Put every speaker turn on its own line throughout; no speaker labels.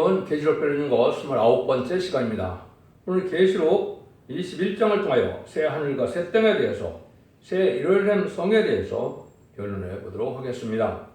오늘은 계시록 배우는 거 29번째 시간입니다. 오늘 계시록 21장을 통하여 새 하늘과 새 땅에 대해서 새 이르렘 성에 대해서 변론해 보도록 하겠습니다.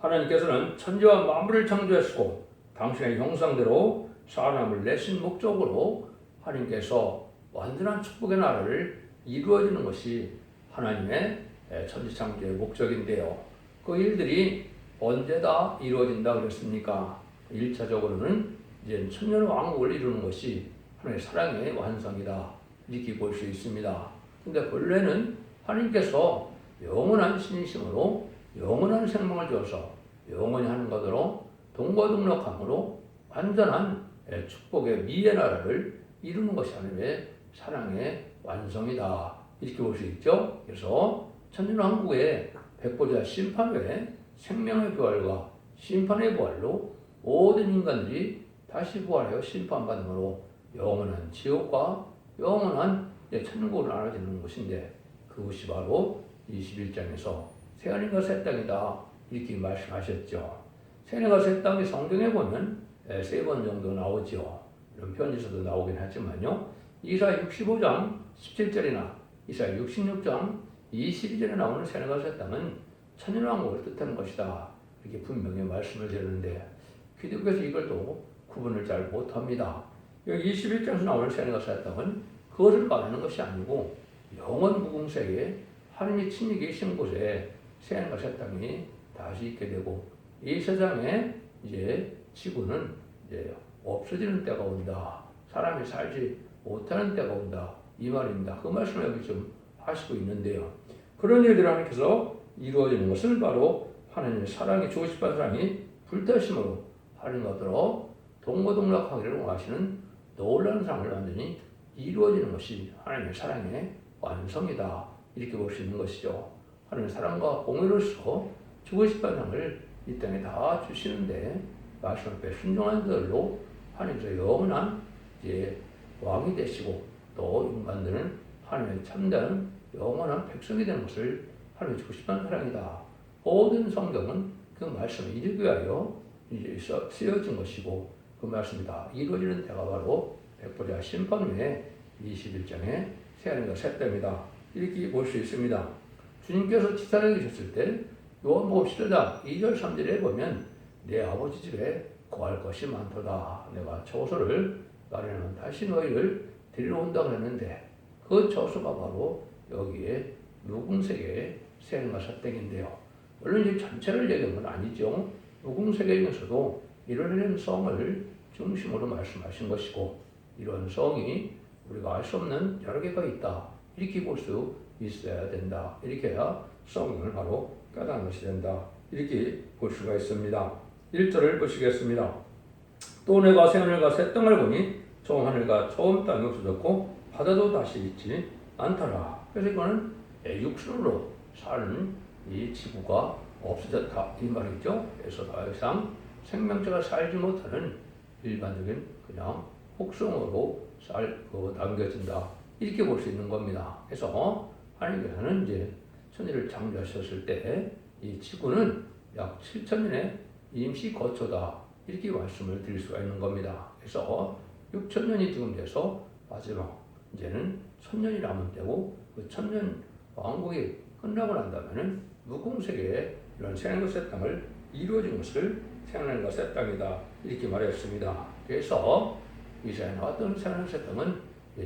하나님께서는 천지와 만물을 창조하시고 당신의 형상대로 사람을 내신 목적으로 하나님께서 완전한 축복의 나라를 이루어지는 것이 하나님의 천지창조의 목적인데요. 그 일들이 언제 다 이루어진다 그랬습니까? 1차적으로는 이제 천년 왕국을 이루는 것이 하나님의 사랑의 완성이다. 이렇게 볼 수 있습니다. 근데 본래는 하나님께서 영원한 신이심으로 영원한 생명을 주어서 영원히 하는 것으로 동거동락함으로 완전한 축복의 미의 나라를 이루는 것이 하나님의 사랑의 완성이다. 이렇게 볼 수 있죠. 그래서 천년왕국의 백보자 심판 후에 생명의 부활과 심판의 부활로 모든 인간들이 다시 부활하여 심판받음으로 영원한 지옥과 영원한 천국으로 나눠지는 것인데 그것이 바로 21장에서 새하늘과 새 땅이다 이렇게 말씀하셨죠. 새하늘과 새 땅이 성경에 보면 세 번 정도 나오죠. 이런 편지서도 나오긴 하지만요. 이사 65장 17절이나 이사 66장 22절에 나오는 새하늘과 새 땅은 천연왕국을 뜻하는 것이다. 이렇게 분명히 말씀을 드렸는데 기독교에서 이걸 또 구분을 잘 못합니다. 여기 21장에서 나오는 새하늘과 새 땅은 그것을 말하는 것이 아니고 영원 무궁세계 하느님이 친히 계신 곳에 새 땅이 다시 있게 되고 이 세상에 이제 지구는 이제 없어지는 때가 온다. 사람이 살지 못하는 때가 온다. 이 말입니다. 그 말씀을 여기 좀 하시고 있는데요. 그런 일들을 하나님께서 이루어지는 것을 바로 하나님의 사랑이 주고 싶은 사랑이 불타심으로 하는 것으로 동거동락하기를 원하시는 놀라운 사랑을 완전히 이루어지는 것이 하나님의 사랑의 완성이다. 이렇게 볼 수 있는 것이죠. 하나님의 사랑과 공의로서 주고 싶은 사랑을 이 땅에 다 주시는데 말씀 앞에 순종한 자들로 하나님께서 영원한 이제 왕이 되시고 또 인간들은 하나님의 참된 영원한 백성이 되는 것을 하나님 주고 싶은 사랑이다. 모든 성경은 그 말씀을 이루기 위하여 이제 쓰여진 것이고 그 말씀이 다 이루어지는 때가 바로 백보자 심판 후에 21장에 새하늘과 새 땅이다. 이렇게 볼 수 있습니다. 주님께서 지상에 계셨을 때 요한복음 10장 2절 3절에 보면 내 아버지 집에 구할 것이 많도다. 내가 처소를 마련하면 다시 너희를 데리러 온다고 했는데 그 처소가 바로 여기에 무궁세계의 새하늘과 새 땅인데요. 물론 이제 전체를 얘기한 건 아니죠. 무궁세계에서도 이런 성을 중심으로 말씀하신 것이고 이런 성이 우리가 알 수 없는 여러 개가 있다. 이렇게 볼 수 있어야 된다. 이렇게 해야 성경을 바로 깨닫는 것이 된다. 이렇게 볼 수가 있습니다. 1절을 보시겠습니다. 또 내가 새 하늘과 새 땅을 보니 처음 하늘과 처음 땅이 없어졌고 바다도 다시 있지 않더라. 그래서 이거는 육신으로 사는 이 지구가 없어졌다 이 말이죠. 그래서 더 이상 생명체가 살지 못하는 일반적인 그냥 혹성으로 살 그, 남겨진다 이렇게 볼 수 있는 겁니다. 그래서 하나님께서는 이제 천지를 창조하셨을 때 이 지구는 약 7천 년의 임시 거처다 이렇게 말씀을 드릴 수가 있는 겁니다. 그래서 6천 년이 지금 돼서 마지막 이제는 천 년이 남은 때고 그 천년 왕국이 끝나고 난다면은 무궁세계에 이런 새하늘과 새 땅을 이루어진 것을 새하늘과 새 땅이다 이렇게 말했습니다. 그래서 이스라엘 나왔던 새하늘과 새 땅은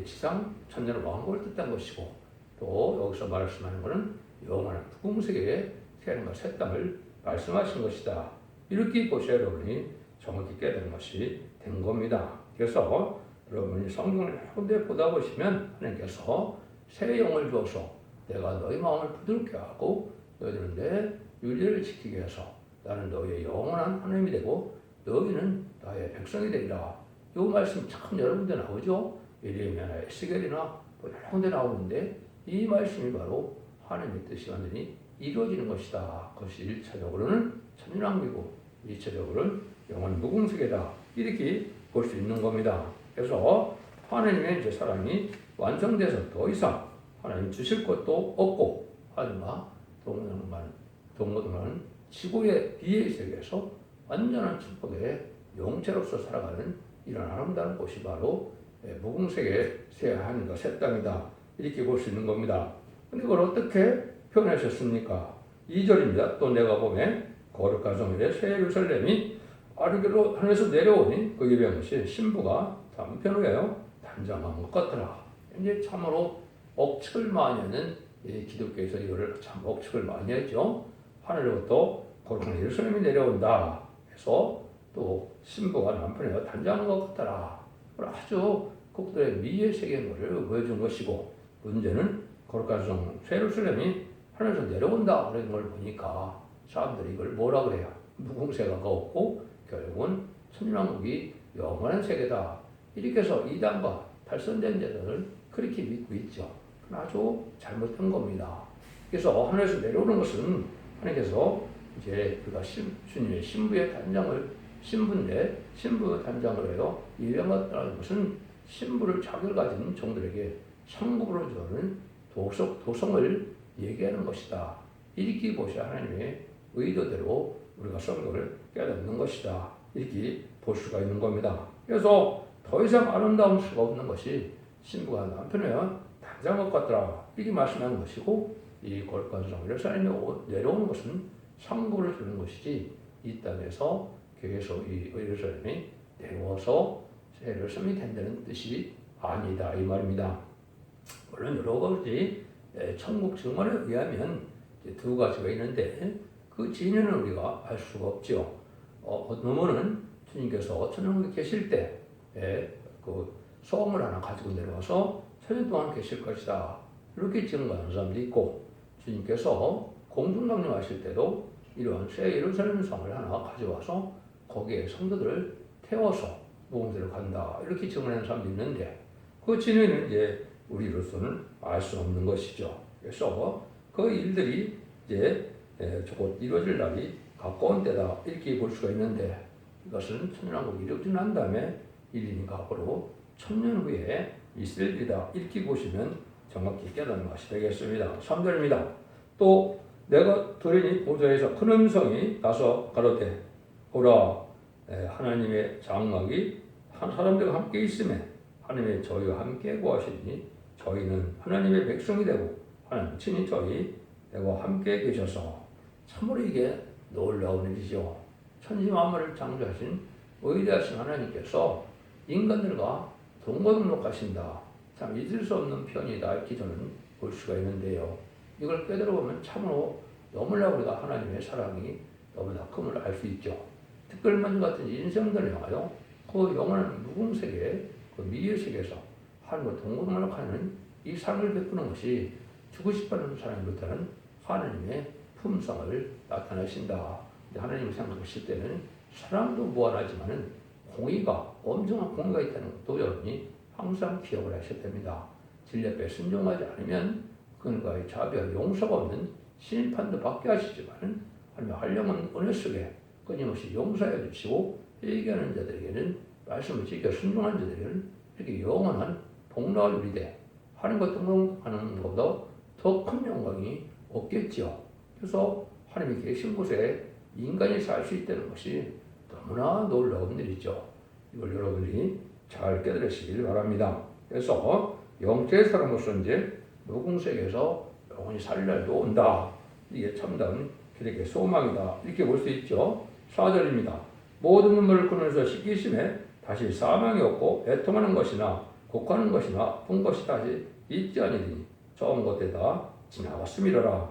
지상 천년 왕국을 뜻한 것이고 또 여기서 말씀하는 것은 영원한 무궁세계의 새하늘과 새 땅을 말씀하신 것이다. 이렇게 보셔야 여러분이 정확히 깨달은 것이 된 겁니다. 그래서 여러분이 성경을 혼대 보다 보시면 하나님께서 새 영을 주어서 내가 너희 마음을 부드럽게 하고 너희들은 내 윤리를 지키게 해서 나는 너희의 영원한 하나님이 되고 너희는 나의 백성이 되리라. 이 말씀 참 여러 군데 나오죠. 예레미야나 에스겔이나 뭐 여러 군데 나오는데 이 말씀이 바로 하나님의 뜻이 완전히 이루어지는 것이다. 그것이 1차적으로는 천년왕국이고 2차적으로는 영원 무궁세계다. 이렇게 볼 수 있는 겁니다. 그래서 하나님의 이제 사랑이 완성돼서 더 이상 하나님 주실 것도 없고 하지만 동등만 동등한 지구의 비의 세계에서 완전한 축복의 용체로서 살아가는 이런 아름다운 곳이 바로 예, 무궁색의 새 하늘과 새 땅이다 이렇게 볼 수 있는 겁니다. 근데 그걸 어떻게 표현하셨습니까? 2절입니다. 또 내가 보면 거룩한 성일의 새 예루살렘이 아르게로 하늘에서 내려오니 그 예배한 것이 신부가 단편 후에요 단장한 것 같더라. 이제 참으로 억측을 많이 하는 이 기독교에서 이거를 참 억측을 많이 했죠. 하늘로부터 거룩한 예루살렘이 내려온다. 해서 또 신부가 남편에 단장한 것 같더라. 아주 국들의 미의 세계를 보여준 것이고 문제는 거룩한 성 예루살렘이 하늘에서 내려온다 그런 걸 보니까 사람들이 이걸 뭐라 그래요? 무궁세가 없고 결국은 천년왕국이 영원한 세계다. 이렇게 해서 이단과 탈선된 자들을 그렇게 믿고 있죠. 아주 잘못된 겁니다. 그래서 하늘에서 내려오는 것은 하나님께서 이제 그가 신, 주님의 신부의 단장을 신부인데 신부 단장을 해요. 예배한다는 것은 신부를 자격을 가진 종들에게 상급으로 주는 도성, 도성을 얘기하는 것이다. 이렇게 보셔야 하나님의 의도대로 우리가 성경을 깨닫는 것이다. 이렇게 볼 수가 있는 겁니다. 그래서 더 이상 아름다울 수가 없는 것이 신부가 남편을 단장한 것 같더라. 이렇게 말씀하는 것이고 이 거룩한 성 예루살렘에 내려오는 것은 상급을 주는 것이지 이 땅에서 교회에서 이 예루살렘이 내려와서 예루살렘이 된다는 뜻이 아니다 이 말입니다. 물론 여러 가지 예, 천국 증언에 의하면 두 가지가 있는데 그 진위는 우리가 알 수가 없죠. 어, 어떤 분은 주님께서 천국에 계실 때 그 소음을 하나 가지고 내려와서 천년 동안 계실 것이다. 이렇게 증거하는 사람도 있고 주님께서 공중강림하실 때도 이러한 새 예루살렘 성을 하나 가져와서 거기에 성도들을 태워서 모험대로 간다. 이렇게 증언하는 사람도 있는데 그 진위는 이제 우리로서는 알 수 없는 것이죠. 그래서 그 일들이 이제 조금 이루어질 날이 가까운 때다 이렇게 볼 수가 있는데 이것은 천년왕국이 이루어지고 난 다음에 일이니까 앞으로 천년 후에 있을 일이다 이렇게 보시면 정확히 깨닫는 것이 되겠습니다. 3절입니다. 또 내가 들으니 보좌에서 큰 음성이 나서 가로되 오라 하나님의 장막이 한 사람들과 함께 있음에 하나님의 저희와 함께 구하시니 저희는 하나님의 백성이 되고 하나님 친히 저희 내가 함께 계셔서 참으로 이게 놀라운 일이죠. 천지 만물을 창조하신 의대하신 하나님께서 인간들과 동거등록하신다. 참 잊을 수 없는 편이다 이렇게 저는 볼 수가 있는데요. 이걸 깨달아 보면 참으로 너무나 우리가 하나님의 사랑이 너무나 큼을 알 수 있죠. 특별만 같은 인생들을 향하여 그 영원한 무궁세계 그 미의 세계에서 하나님과 동거등록하는 이 삶을 베푸는 것이 주고 싶어하는 사람보다는 하나님의 품성을 나타내신다. 하나님을 생각하실 때는 사랑도 무한하지만은 공의가 엄청난 공의가 있다는 것도 여러분이 항상 기억을 하셔야 됩니다. 진리 앞에 순종하지 않으면 그들과의 자비와 용서가 없는 심판도 받게 하시지만 하나님 한령은 은혜 속에 끊임없이 용서해 주시고 회개하는 자들에게는 말씀을 지켜 순종한 자들에게는 이렇게 영원한 복락을 누리되 하나님과 동행하는 것보다 더 큰 영광이 없겠죠. 그래서 하나님이 계신 곳에 인간이 살 수 있다는 것이 너무나 놀라운 일이죠. 이걸 여러분이 잘 깨달으시길 바랍니다. 그래서 영적 사람으로서 이제 노궁색에서 영원히 살 날도 온다. 이게 참다운 그렇게 소망이다. 이렇게 볼 수 있죠. 4절입니다. 모든 눈물을 끊으면서 씻기심에 다시 사망이 없고 애통하는 것이나 곡하는 것이나 본 것이 다시 있지 아니니 처음 것에다 지나갔음이라.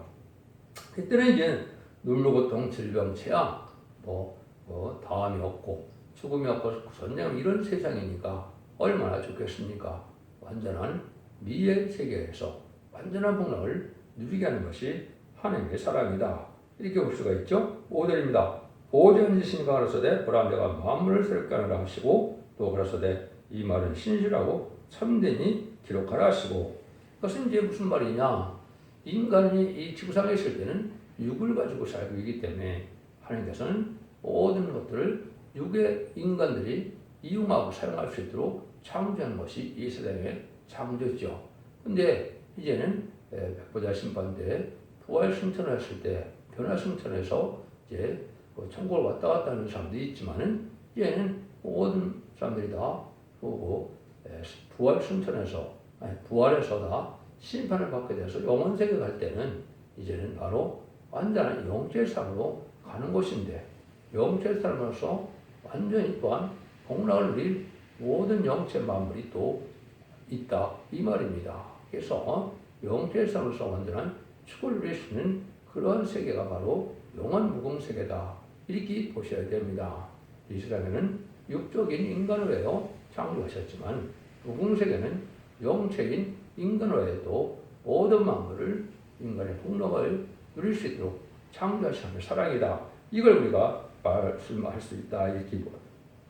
그때는 이제 눈물 고통, 질병, 재앙, 뭐, 뭐 다음이 없고 죽음이 없고 전쟁 이런 세상이니까 얼마나 좋겠습니까? 완전한 미의 세계에서 완전한 복락을 누리게 하는 것이 하나님의 사랑이다. 이렇게 볼 수가 있죠. 5절입니다. 보존지신과 가라사대 보라 내가 만물을 새롭게 하느라 하시고 또 가라사대 이 말은 신실하고 참되니 기록하라 하시고 그것은 이제 무슨 말이냐 인간이 이 지구상에 있을 때는 육을 가지고 살고 있기 때문에 하나님께서는 모든 것들을 육의 인간들이 이용하고 사용할 수 있도록 창조한 것이 이 세상의 창조죠. 근데 이제는 백보자 때 부활 승천을 했을 때 변화 승천해서 이제 뭐 천국을 왔다 갔다 하는 사람도 있지만은 이제는 모든 사람들이 다 보고 에, 부활 승천에서 아니, 부활에서 다 심판을 받게 돼서 영원 세계 갈 때는 이제는 바로 완전한 영적 삶으로 가는 곳인데 영적 삶으로서 완전히 또한 복락을 누릴 모든 영적 만물이 또 있다 이 말입니다. 그래서 영적 삶으로서 완전한 축을 누릴 수 있는 그러한 세계가 바로 영원 무궁 세계다 이렇게 보셔야 됩니다. 이 세상에는 육적인 인간으로요 창조하셨지만 무궁 세계는 영적인 인간으로도 모든 만물을 인간의 복락을 누릴 수 있도록 창조하신 사랑이다. 이걸 우리가 말씀할 수 있다 이렇게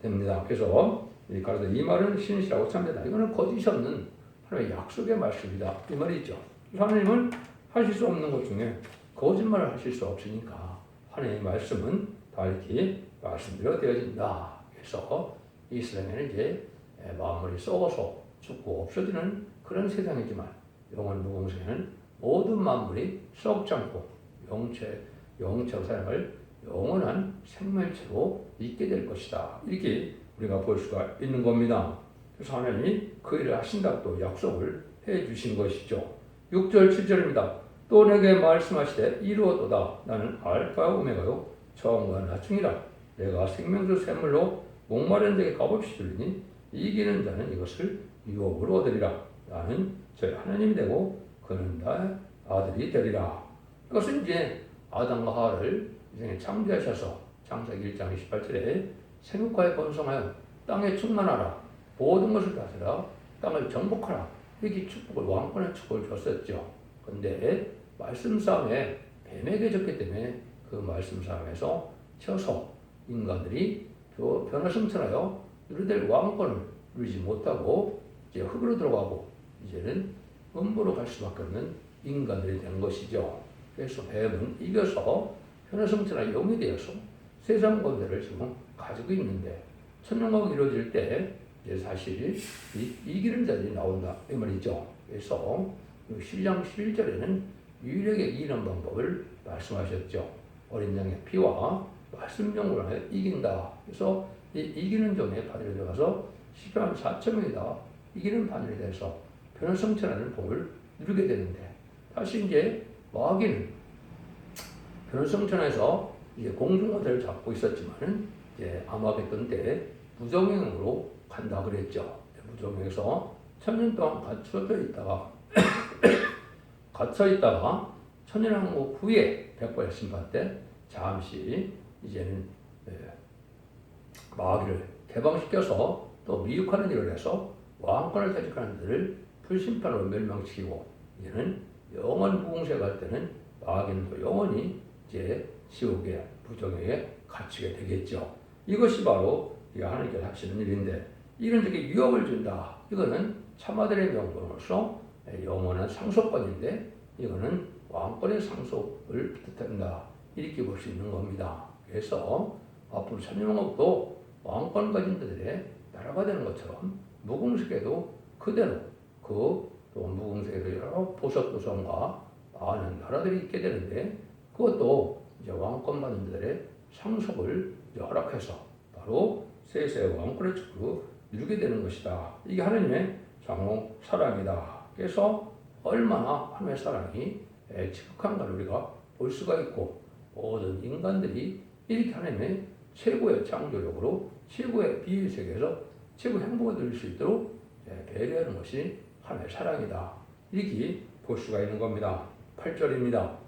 됩니다. 그래서 이 가로되 이 말은 신이시라고 참되다. 이거는 거짓이 없는 하나님의 약속의 말씀이다. 이 말이죠. 하나님은 하실 수 없는 것 중에 거짓말을 하실 수 없으니까 하나님의 말씀은 다 이렇게 말씀대로 되어진다. 그래서 이 세상에는 이제 마음이 썩어서 죽고 없어지는 그런 세상이지만 영원 무공세는 모든 만물이 썩지 않고 영체 영체 사랑을 영원한 생명체로 있게 될 것이다. 이렇게 우리가 볼 수가 있는 겁니다. 그래서 하나님이 그 일을 하신다고 또 약속을 해 주신 것이죠. 6절 7절입니다. 또 내게 말씀하시되 이루어도다 나는 알파와 오메가요 처음과 나중이라 내가 생명수 샘물로 목마른 자에게 값없이 주리니 이기는 자는 이것을 유업으로 얻으리라 나는 저희 하나님이 되고 그는 다 아들이 되리라 이것은 이제 아담과 하와를 이제 창조하셔서 창세기 1장 28절에 생육과에 번성하여 땅에 충만하라 모든 것을 다스라 땅을 정복하라 이렇게 축복을 왕권의 축복을 줬었죠. 근데 말씀 싸움에 뱀에게 졌기 때문에 그 말씀 싸움에서 쳐서 인간들이 변화성천하여 누리될 왕권을 누리지 못하고 이제 흙으로 들어가고 이제는 음부로 갈 수밖에 없는 인간들이 된 것이죠. 그래서 뱀은 이겨서 변화성천하 영이 되어서 세상 권세를 지금 가지고 있는데 천년왕 이루어질 때 이제 사실 이, 이기는 자들이 나온다 이 말이죠. 그래서 신랑 11절에는 유일하게 이기는 방법을 말씀하셨죠. 어린 양의 피와 말씀 정보를 하여 이긴다. 그래서 이 이기는 종의 바늘에 들어가서 시편 4천 명이 다 이기는 바늘에 대해서 변화성천하는 복을 누리게 되는데 다시 이제 마귀는 변화성천에서 이제 공중모델을 잡고 있었지만은 이제 아마겟돈 때 부정행으로 간다 그랬죠. 무정에서 천년 동안 갇혀져 있다가 갇혀 있다가 천년왕국 후에 백발 심판 때 잠시 이제는 예, 마귀를 개방시켜서 또 미혹하는 일을 해서 왕권을 퇴직하는 들을 불심판으로 멸망시키고 이제는 영원 무공세 갈 때는 마귀는 또 영원히 이제 지옥의 부정에 갇히게 되겠죠. 이것이 바로 하나님께서 하시는 일인데 이런 적에 위협을 준다. 이거는 참아들의 명분으로서 영원한 상속권인데 이거는 왕권의 상속을 뜻한다. 이렇게 볼 수 있는 겁니다. 그래서 앞으로 천년왕국도 왕권 가진 자들의 나라가 되는 것처럼 무궁색에도 그대로 그또 무궁색에도 여러 보석 도성과 많은 나라들이 있게 되는데 그것도 이제 왕권 받은 자들의 상속을 허락해서 바로 세세 왕권의 축으로 누리게 되는 것이다. 이게 하나님의 장호 사랑이다. 그래서 얼마나 하나님의 사랑이 지극한가를 우리가 볼 수가 있고 모든 인간들이 이렇게 하나님의 최고의 창조력으로 최고의 비유 세계에서 최고 행복을 누릴 수 있도록 배려하는 것이 하나님의 사랑이다. 이렇게 볼 수가 있는 겁니다. 8절입니다.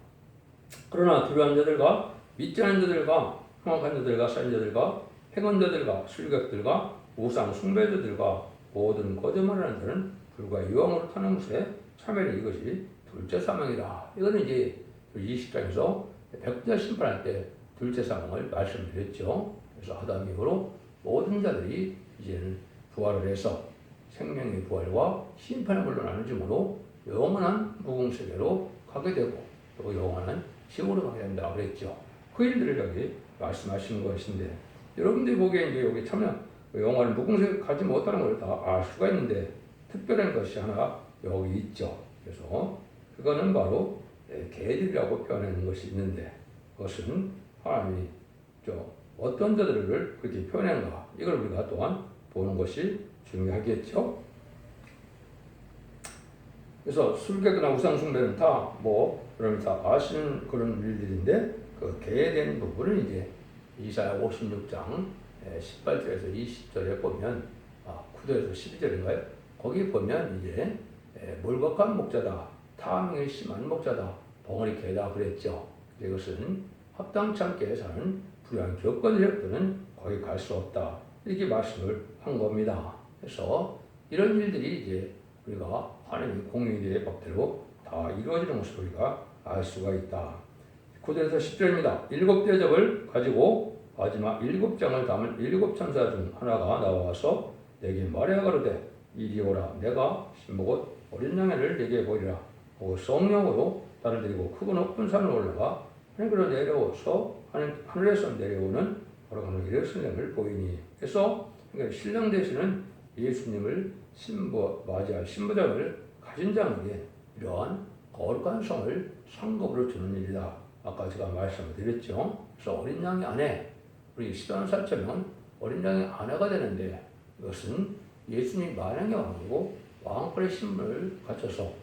그러나 두려운 자들과 믿지 자들과 흉악한 자들과 산 자들과 행언자들과 술객들과 우상 숭배자들과 모든 거짓말하는 자는 불과 유황으로 타는 것에 참여는 이것이 둘째 사망이다. 이거는 이제 20장에서 백자 심판할 때 둘째 사망을 말씀드렸죠. 그래서 아담 이후로 모든 자들이 이제는 부활을 해서 생명의 부활과 심판의 물로 나누므로 영원한 무궁세계로 가게 되고 또 영원한 지옥으로 가게 된다 그랬죠. 그 일들을 여기 말씀하시는 것인데 여러분들이 보기에 이제 여기 참여 영화를 무궁색 가지 못하는 걸 다 알 수가 있는데 특별한 것이 하나 여기 있죠. 그래서 그거는 바로 예, 개들이라고 표현하는 것이 있는데 그것은 하나님이 저 어떤 자들을 그렇게 표현한가 이걸 우리가 또한 보는 것이 중요하겠죠. 그래서 술객이나 우상숭배는 다뭐 그런 다 아시는 그런 일들인데 그 개해된 부분은 이제 이사야 56장 18절에서 20절에 보면 아, 9절에서 12절인가요? 거기 보면 이제 에, 몰곡한 목자다, 탐욕이 심한 목자다, 벙어리 개다 그랬죠. 이것은 합당치 않게 사는 불의한 교권세력들은 거기 갈 수 없다. 이렇게 말씀을 한 겁니다. 그래서 이런 일들이 이제 우리가 하나님의 공의의 법대로 다 이루어지는 것을 우리가 알 수가 있다. 9절에서 10절입니다. 일곱 대접을 가지고 마지막 일곱 장을 담은 일곱 천사 중 하나가 나와서 내게 말해 가로되 이리 오라 내가 신복옷 어린 양해를 내게 보리라 하고 성령으로 나를 데리고 크고 높은 산을 올라가 하늘로 내려오서 하늘, 하늘에서 내려오는 하늘 이의 신령을 보이니 그래서 그러니까 신령 대신은 예수님을 신부 맞이할 신부장을 가진 자에게 이러한 거룩한 성을 상급으로 주는 일이다. 아까 제가 말씀을 드렸죠. 그래서 어린 양의 아내, 우리 시간 살처면 어린 양의 아내가 되는데 이것은 예수님 만왕의 왕이고 왕권의 신분을 갖춰서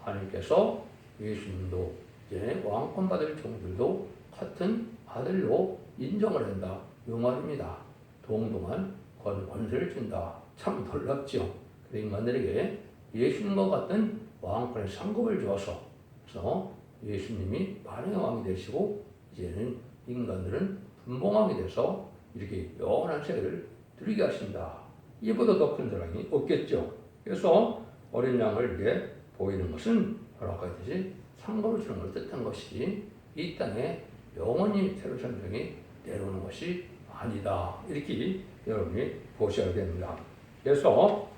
하나님께서 예수님도 이제 왕권 받을 종들도 같은 아들로 인정을 한다. 이 말입니다. 동동한 권, 권세를 준다. 참 놀랍죠. 그 인간들에게 예수님과 같은 왕권의 상급을 주어서 그래서 예수님이 만왕의 왕이 되시고 이제는 인간들은 분봉왕이 돼서 이렇게 영원한 세계를 누리게 하신다. 이보다 더 큰 사랑이 없겠죠. 그래서 어린 양을 이렇게 보이는 것은 바로 아까 했듯이 상급을 주는 걸 뜻한 것이 이 땅에 영원히 새로 생명이 내려오는 것이 아니다. 이렇게 여러분이 보셔야 됩니다. 그래서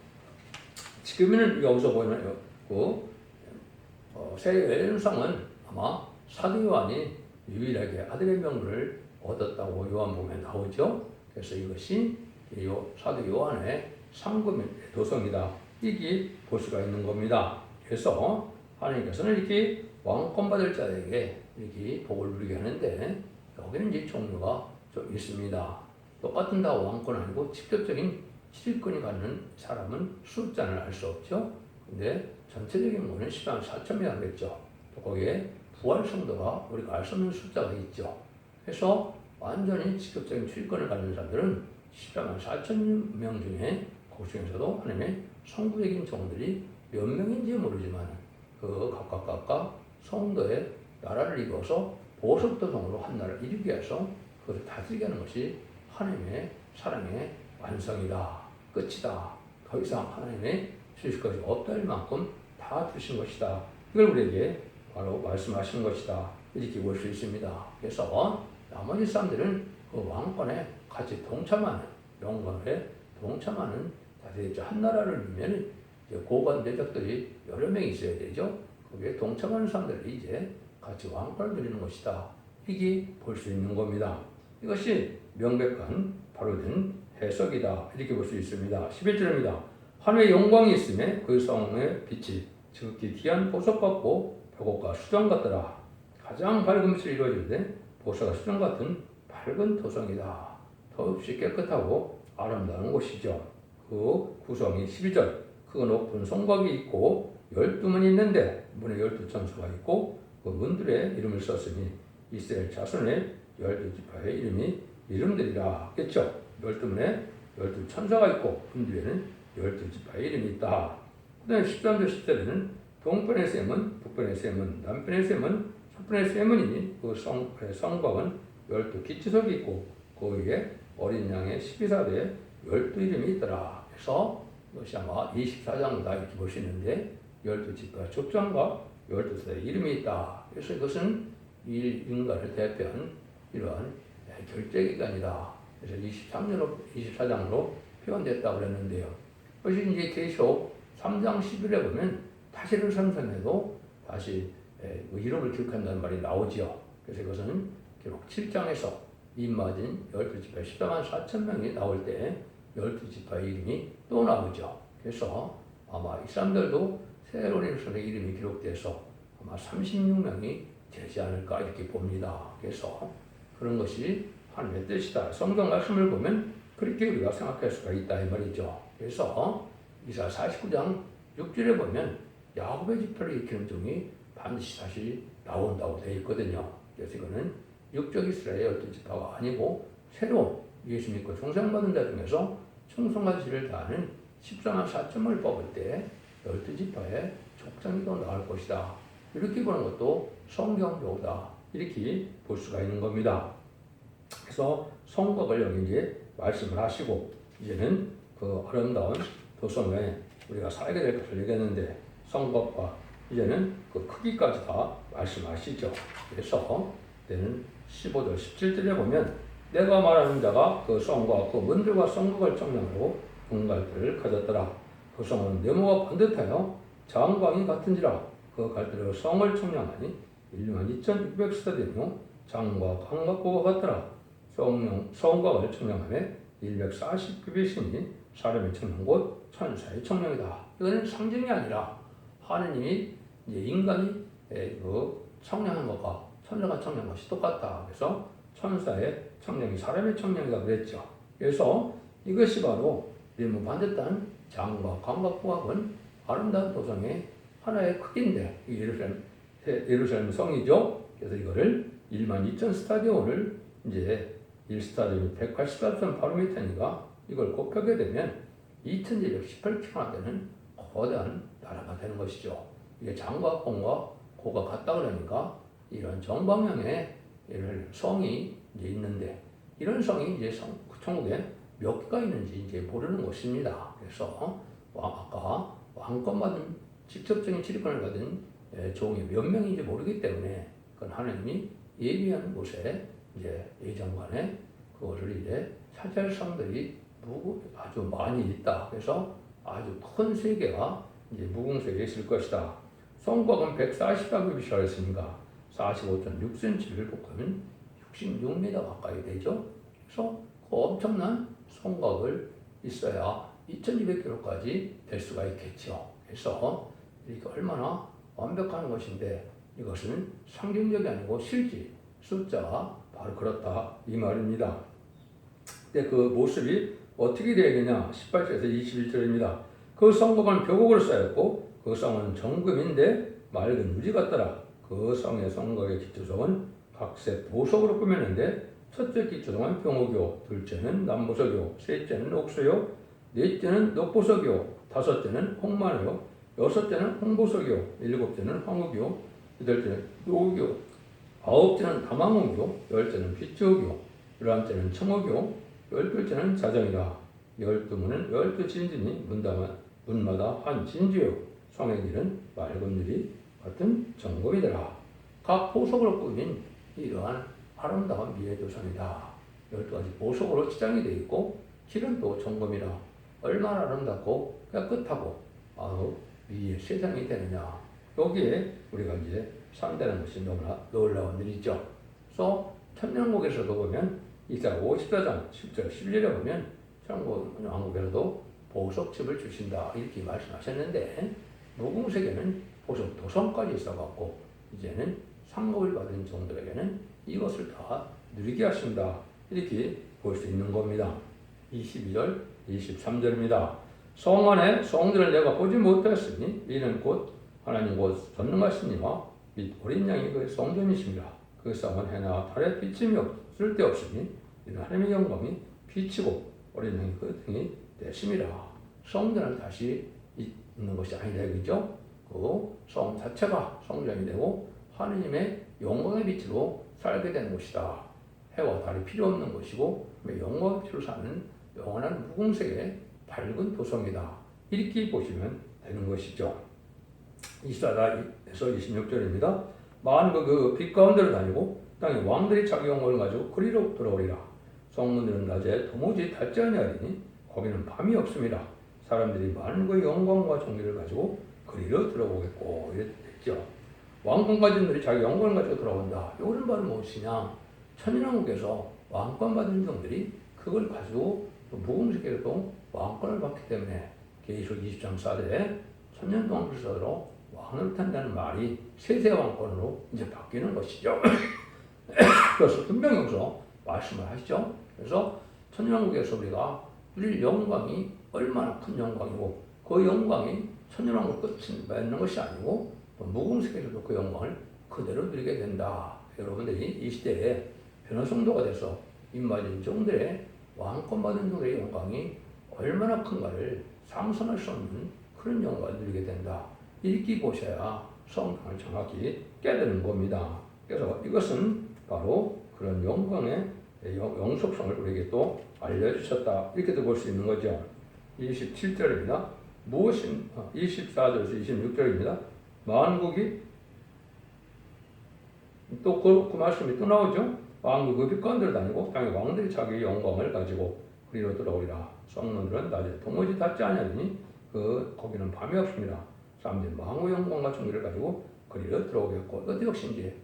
지금은 여기서 보이는 그 어, 새 외연성은 아마 사도 요한이 유일하게 아들의 명분을 얻었다고 요한복음에 나오죠. 그래서 이것이 요 사도 요한의 상금의 도성이다. 이게 볼 수가 있는 겁니다. 그래서 하나님께서는 이렇게 왕권 받을 자에게 이렇게 복을 누리게 하는데 여기는 이제 종류가 좀 있습니다. 똑같은 다 왕권 아니고 직접적인 치리권이 갖는 사람은 숫자는 알 수 없죠. 근데 전체적인 거는 10만 4천 명 하겠죠. 또 거기에 부활 성도가 우리가 알 수 없는 숫자가 있죠. 그래서 완전히 직접적인 출권을 갖는 사람들은 14만 4천 명 중에 그 중에서도 하나님의 성부적인 종들이 몇 명인지 모르지만 그 각각 각각 성도의 나라를 이루어서 보석도 성으로 한 나라를 이루기 위해서 그것을 다스리게 하는 것이 하나님의 사랑의 완성이다. 끝이다. 더 이상 하나님의 주실 것이 없다 할 만큼 다 주신 것이다. 이걸 우리에게 바로 말씀하신 것이다. 이렇게 볼 수 있습니다. 그래서 나머지 사람들은 그 왕권에 같이 동참하는 영광에 동참하는 다시 한 나라를 이면 고관 대적들이 여러 명 있어야 되죠. 거기에 동참하는 사람들이 이제 같이 왕권을 누리는 것이다. 이게 볼 수 있는 겁니다. 이것이 명백한 바로 된 해석이다. 이렇게 볼 수 있습니다. 11절입니다. 하늘의 영광이 있음에 그 성의 빛이 지극히 귀한 보석 같고 벽옥과 수정 같더라. 가장 밝은 빛을 이루어지는데 보석과 수정 같은 밝은 도성이다. 더없이 깨끗하고 아름다운 곳이죠. 그 구성이 12절. 그 높은 성곽이 있고 열두 문이 있는데 문에 열두 천수가 있고 그 문들의 이름을 썼으니 이스라엘 자손의 열두 지파의 이름이 이름들이라 겠죠. 열두 문에 열두 천사가 있고 문 뒤에는 열두 지파의 이름이 있다. 그 다음에 13절 10절에는 동편의 셈은 북편의 셈은 남편의 셈은 서편의 셈은이니 그 성, 성곽은 열두 기치석이 있고 그 위에 어린 양의 12사대에 열두 이름이 있더라. 그래서 이것이 아마 24장이다 이렇게 보시는데 열두 지파 족장과 열두 세의 이름이 있다. 그래서 이것은 이 인간을 대표한 이러한 결제기간이다. 그래서 23년으로 24장으로 표현됐다고 그랬는데요. 그것이 이제 계속 3장 10일에 보면 다시를 삼성해도 다시 그 이름을 기록한다는 말이 나오죠. 그래서 이것은 기록 7장에서 입맞은 12지파 14만 4천 명이 나올 때 12지파의 이름이 또 나오죠. 그래서 아마 이 사람들도 새로운 일선의 이름이 기록돼서 아마 36명이 되지 않을까 이렇게 봅니다. 그래서 그런 것이 하나님의 뜻이다. 성경 말씀을 보면 그렇게 우리가 생각할 수가 있다 이 말이죠. 그래서 이사 49장 6절에 보면 야곱의 지파를 일으키는 종이 반드시 다시 나온다고 되어 있거든요. 그래서 이거는 육적 이스라엘 열두 지파가 아니고 새로운 예수 믿고 충성받은 자 중에서 충성과 지를 다하는 14만 4천을 뽑을 때 열두 지파의 족장이 더 나을 것이다. 이렇게 보는 것도 성경적이다. 이렇게 볼 수가 있는 겁니다. 그래서 성곽을 여기 이제 말씀을 하시고 이제는 그 아름다운 도성에 우리가 살게 될 것을 얘기했는데 성곽과 이제는 그 크기까지 다 말씀하시죠. 그래서 때는 15절 17절에 보면 내가 말하는 자가 그 성과 그 문들과 성곽을 청량하고 분갈대를 가졌더라. 그 성은 네모가 반듯하여 장광이 같은지라 그 갈대로 성을 청량하니 1만 2,600스타디오 장과 광각고가 같더라. 성령, 성곽을 청량함에 140규빗이니 사람의 청량 곧 천사의 청량이다. 이거는 상징이 아니라 하느님이 이제 인간이 에, 그 청량한 것과 천사가 청량한 것이 똑같다. 그래서 천사의 청량이 사람의 청량이다 그랬죠. 그래서 이것이 바로 일무 반듯한 장과 광각고학은 아름다운 도성의 하나의 크기인데 이 예루살렘 예루살렘 성이죠. 그래서 이거를 1만 2천 스타디온을 이제 1스타디온이 184.8m니까 이걸 곱하게 되면 2,218km나 되는 거대한 나라가 되는 것이죠. 이게 장과 공과 고가 같다 그러니까 이런 정방향의 이런 성이 이제 있는데 이런 성이 이제 성, 천국에 몇 개가 있는지 이제 모르는 것입니다. 그래서 왕, 아까 왕권 받은 직접적인 지리권을 받은 예, 종이 몇 명인지 모르기 때문에 그건 하나님이 예비한 곳에 이제 예정관에 그거를 이제 차지할 무구 아주 많이 있다. 그래서 아주 큰 세계가 이제 무궁세계에 있을 것이다. 성곽은 140가급이라 했으니까 45.6cm를 곱하면 66m 가까이 되죠. 그래서 그 엄청난 성곽을 있어야 2200km까지 될 수가 있겠죠. 그래서 이게 얼마나 완벽한 것인데 이것은 상징적이 아니고 실제 숫자가 바로 그렇다. 이 말입니다. 근데 그 모습이 어떻게 되겠냐? 18절에서 21절입니다. 그 성곽은 벼곡으로 쌓였고 그 성은 정금인데 맑은 유리 같더라. 그 성의 성곽의 기초성은 각색 보석으로 꾸몄는데 첫째 기초성은 병옥이요, 둘째는 남보석이요, 셋째는 옥수요, 넷째는 녹보석이요, 다섯째는 홍마노요, 여섯째는 홍보석이요, 일곱째는 황옥이요, 여덟째는 요옥이요, 아홉째는 다망옥이요, 열째는 빛지옥이요, 열한째는 청옥이요, 열둘째는 자정이다. 열두 문은 열두 진진이 문다마, 문마다 한 길은 맑은 유리 같은 정금이더라. 각 보석으로 꾸민 이러한 아름다운 미의 조선이다. 열두 가지 보석으로 치장이 되어 있고 길은 또 정금이라 얼마나 아름답고 깨끗하고 아우 미의 세상이 되느냐. 여기에 우리가 이제 산다는 것이 놀라운 일이죠. 그래서 천년국에서도 보면 이사 54장 10절 11절에 보면 천국 왕국에서도 보석집을 주신다 이렇게 말씀하셨는데 무궁세계는 보석 도성까지 있어갖고 이제는 상급을 받은 종들에게는 이것을 다 누리게 하신다 이렇게 볼 수 있는 겁니다. 22절 23절입니다. 성 안에 성들을 내가 보지 못했으니 이는 곧 하나님 곧 전능하시니와 및 어린 양이 그 성전이십니다. 그 성은 해나 달에 비침이 없, 쓸데없으니 이는 하나님의 영광이 비치고 어린 양이 그 등이 되심이라. 성전은 다시 있는 것이 아니다 이거죠. 그 성 자체가 성전이 되고 하느님의 영광의 빛으로 살게 되는 것이다. 해와 달이 필요 없는 것이고 영광의 빛으로 사는 영원한 무궁색의 밝은 도성이다. 이렇게 보시면 되는 것이죠. 24에서 26절입니다. 만국 그빛 가운데로 다니고 땅에 왕들이 자기 영광을 가지고 그리로 돌아오리라. 성문들은 낮에 도무지 닿지 아니하리니 거기는 밤이 없습니다. 사람들이 많은 그 영광과 정의를 가지고 그리로 들어오겠고 이랬죠. 왕권 가진 들이 자기 영광을 가지고 돌아온다. 이거는 바로 무엇이냐? 천인왕국에서 왕권 받은 종들이 그걸 가지고 무공식에도 왕권을 받기 때문에 계시록 20장 4절에 천년 동안 불사로 왕을 탄다는 말이 세세 왕권으로 이제 바뀌는 것이죠. 그래서 분명히 여기서 말씀을 하시죠. 그래서 천년왕국에서 우리가 누릴 영광이 얼마나 큰 영광이고 그 영광이 천년왕국 끝을 맺는 것이 아니고 또 무궁세계에서도 그 영광을 그대로 누리게 된다. 여러분들이 이 시대에 변화성도가 돼서 임마진 종들의 왕권 받은 종들의 영광이 얼마나 큰가를 상상할 수 없는 그런 영광을 누리게 된다. 읽기 보셔야 성경을 정확히 깨달는 겁니다. 그래서 이것은 바로 그런 영광의 영- 영속성을 우리에게 또 알려주셨다. 이렇게도 볼 수 있는 거죠. 27절입니다. 무엇인, 24절에서 26절입니다. 만국이 또 그, 그 말씀이 또 나오죠. 왕국의 빛관들 다니고 땅의 왕들이 자기의 영광을 가지고 그리로 돌아오리라. 성문들은 낮에 도무지 닿지 않으니 그 거기는 밤이 없습니다. 사람들이 망의 영광과 존귀를 가지고 그리로 들어오겠고 이것도 역시 이제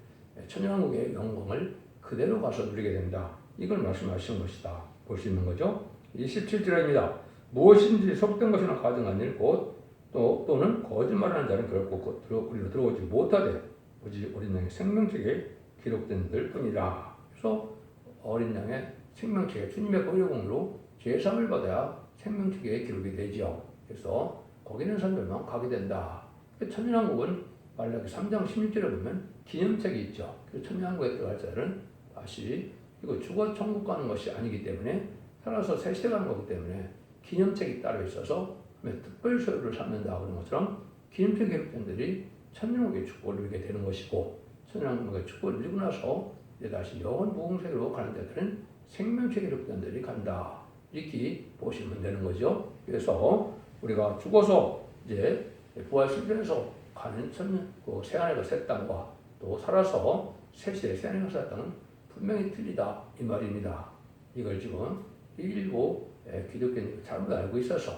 천연왕국의 영광을 그대로 가서 누리게 된다. 이걸 말씀하신 것이다. 볼 수 있는 거죠. 27절입니다. 무엇인지 속된 것이나 가증한 일, 곧 또, 또는 거짓말하는 자는 결코 우리로 들어오지 못하되 오직 어린 양의 생명책에 기록된 들 뿐이라. 그래서 어린 양의 생명책에 주님의 의료공으로 죄삼을 받아야 생명책에 기록이 되지요. 그래서 거기 있는 사람들만 가게 된다. 천연왕국은 말라기 3장 16절에 보면 기념책이 있죠. 그래서 천연왕국에 들어갈 자는 다시 이거 죽어 천국 가는 것이 아니기 때문에 살아서 세시대 가는 거기 때문에 기념책이 따로 있어서 특별 소유를 삼는다 그런 것처럼 기념책 기록자들이 천년국의 축복을 누리게 되는 것이고 천년국의 축복을 누리고 나서 이제 다시 영원 무궁세계로 가는 데들은 생명책 기록자들이 간다 이렇게 보시면 되는 거죠. 그래서 우리가 죽어서 이제 부활 신전에서 가는 천년 그 새하늘과 새 땅과 또 살아서 새시대 새하늘과 새 땅은 분명히 틀리다 이 말입니다. 이걸 지금 일부 기독교인들이 잘못 알고 있어서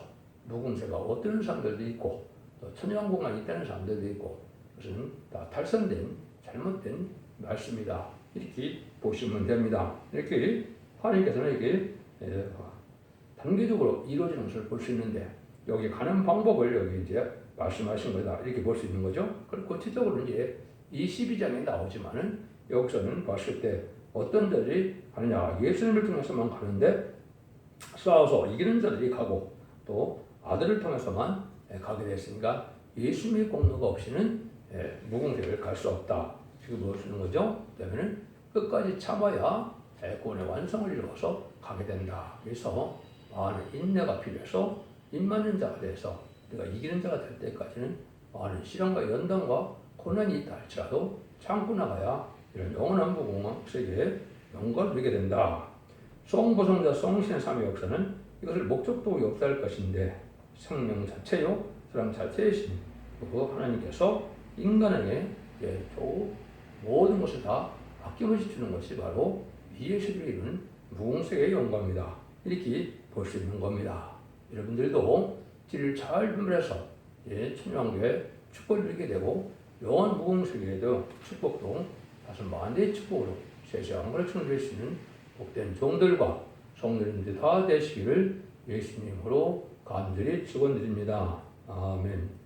무궁세가 어떤 사람들도 있고 또 천연왕국만 있다는 사람들도 있고 그것은 다 탈선된 잘못된 말씀이다 이렇게 보시면 됩니다. 이렇게 하나님께서는 이게 단계적으로 이루어지는 것을 볼 수 있는데 여기 가는 방법을 여기 이제 말씀하신 거다 이렇게 볼 수 있는 거죠. 그리고 구체적으로 이제 22장에 나오지만은 여기서는 봤을 때 어떤 자들이 가느냐 예수님을 통해서만 가는데 싸워서 이기는 자들이 가고 또 아들을 통해서만 가게 됐으니까 예수님의 공로가 없이는 무궁세를 갈 수 없다. 지금 보시는 거죠. 그러면 끝까지 참아야 구원의 완성을 이루어서 가게 된다. 그래서 많은 인내가 필요해서 입맞는 자가 돼서 내가 이기는 자가 될 때까지는 많은 시련과 연단과 고난이 있다 할지라도 참고 나가야 이런 영원한 무궁세계에 영광을 누리게 된다. 송보성자 송신의 삼위 역사는 이것을 목적도 역사할 것인데 생명 자체요 사람 자체이신 그 하나님께서 인간에게 예, 또 모든 것을 다 아낌없이 주는 것이 바로 예수를 이루는 무공세의 영광이다 이렇게 볼 수 있는 겁니다. 여러분들도 길을 잘 분별해서 예, 천명교회 축복을 누리게 되고 영원 무공세계에도 축복도 다섯 만대의 축복으로 걸 충돌할 수 있는 복된 종들과 성도님들 다 되시기를 예수님으로 간절히 축원드립니다. 아멘.